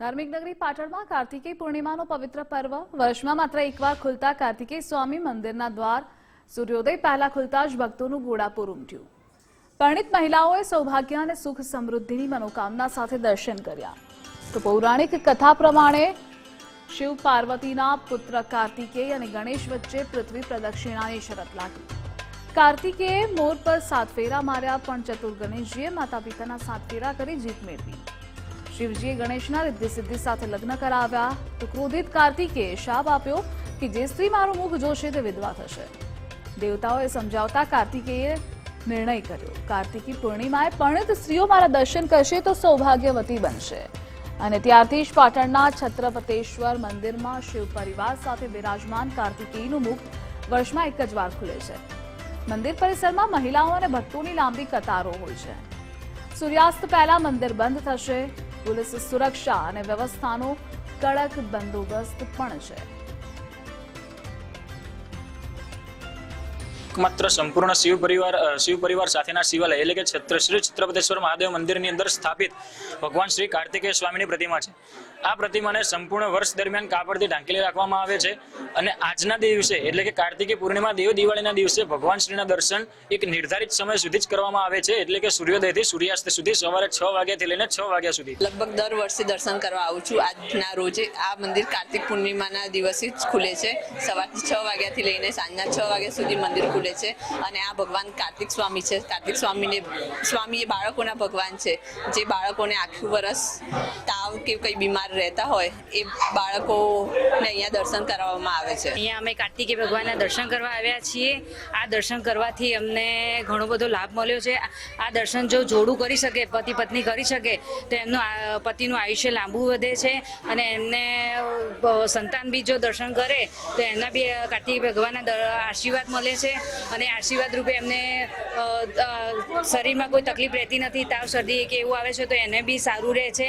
ધાર્મિક નગરી પાટણમાં કાર્તિકેય પૂર્ણિમાનો પવિત્ર પર્વ. વર્ષમાં માત્ર એકવાર ખુલતા કાર્તિકેય સ્વામી મંદિરના દ્વાર સૂર્યોદય પહેલા ખુલતા જ ભક્તોનું ઘોડાપુર ઉમટ્યું. પરણિત મહિલાઓએ સૌભાગ્ય અને સુખ સમૃદ્ધિની મનોકામના સાથે દર્શન કર્યા. તો પૌરાણિક કથા પ્રમાણે શિવ પાર્વતીના પુત્ર કાર્તિકેય અને ગણેશ વચ્ચે પૃથ્વી પ્રદક્ષિણાની શરત લાગી. કાર્તિકેયે મોર પર સાત ફેરા માર્યા, પણ ચતુર ગણેશજીએ માતા પિતાના સાત ફેરા કરી જીત મેળવી. શિવજીએ ગણેશના રિદ્ધિ સાથે લગ્ન કરાવ્યા. તો ક્રોધિત કાર્તિકેય શાપ આપ્યો કે જે સ્ત્રી મારું મુખ જોશે તે વિધવા થશે. દેવતાઓએ સમજાવતા કાર્તિકેયે નિર્ણય કર્યો. કાર્તિકી પૂર્ણિમાએ પરણિત સ્ત્રીઓ મારા દર્શન કરશે તો સૌભાગ્યવતી બનશે. અને ત્યારથી જ પાટણના છત્રપતેશ્વર મંદિરમાં શિવ પરિવાર સાથે બિરાજમાન કાર્તિકેયનું મુખ વર્ષમાં એક જ વાર ખુલે છે. મંદિર પરિસરમાં મહિલાઓ અને ભક્તોની લાંબી કતારો હોય છે. સૂર્યાસ્ત પહેલા મંદિર બંધ થશે. પોલીસ સુરક્ષા અને વ્યવસ્થાનો કડક બંદોબસ્ત પણ છે. માત્ર સંપૂર્ણ શિવ પરિવાર શિવ પરિવાર સાથેના શિવાલય એટલે કે છત્ર, શ્રી છત્રપતેશ્વર મહાદેવ મંદિરની અંદર સ્થાપિત ભગવાન શ્રી કાર્તિકેય સ્વામીની પ્રતિમા છે. આ પ્રતિમાને સંપૂર્ણ વર્ષ દરમિયાન કાપડથી ઢાંકેલી રાખવામાં આવે છે અને આજના દિવસે, એટલે કે કાર્તિકી પૂર્ણિમા, દેવ દિવાળીના દિવસે ભગવાન શ્રીના દર્શન એક નિર્ધારિત સમય સુધી જ કરવામાં આવે છે, એટલે કે સૂર્યોદયથી સૂર્યાસ્ત સુધી સવારે છ વાગ્યાથી લઈને છ વાગ્યા સુધી. લગભગ દર વર્ષે દર્શન કરવા આવું છું. આજના રોજે આ મંદિર કાર્તિક પૂર્ણિમાના દિવસે જ ખુલે છે. સવારથી છ વાગ્યાથી લઈને સાંજના છ વાગ્યા સુધી મંદિર ખુલે છે અને આ ભગવાન કાર્તિક સ્વામી છે. કાર્તિક સ્વામીને સ્વામી એ બાળકોના ભગવાન છે. જે બાળકોને આખું વરસ તાવ કે કંઈ બીમાર રહેતા હોય એ બાળકોને અહીંયા દર્શન કરાવવામાં આવે છે. અહીંયા અમે કાર્તિકી ભગવાનના દર્શન કરવા આવ્યા છીએ. આ દર્શન કરવાથી અમને ઘણો બધો લાભ મળ્યો છે. આ દર્શન જો જોડું કરી શકે, પતિ પત્ની કરી શકે, તો એમનું પતિનું આયુષ્ય લાંબુ વધે છે અને એમને સંતાન બી જો દર્શન કરે, તો એમના બી કાર્તિક ભગવાનના આશીર્વાદ મળે છે અને આશીર્વાદ રૂપે એમને શરીરમાં કોઈ તકલીફ રહેતી નથી, તાવ, શરદી કે એવું આવે છે, તો એને બી સારું રહે છે.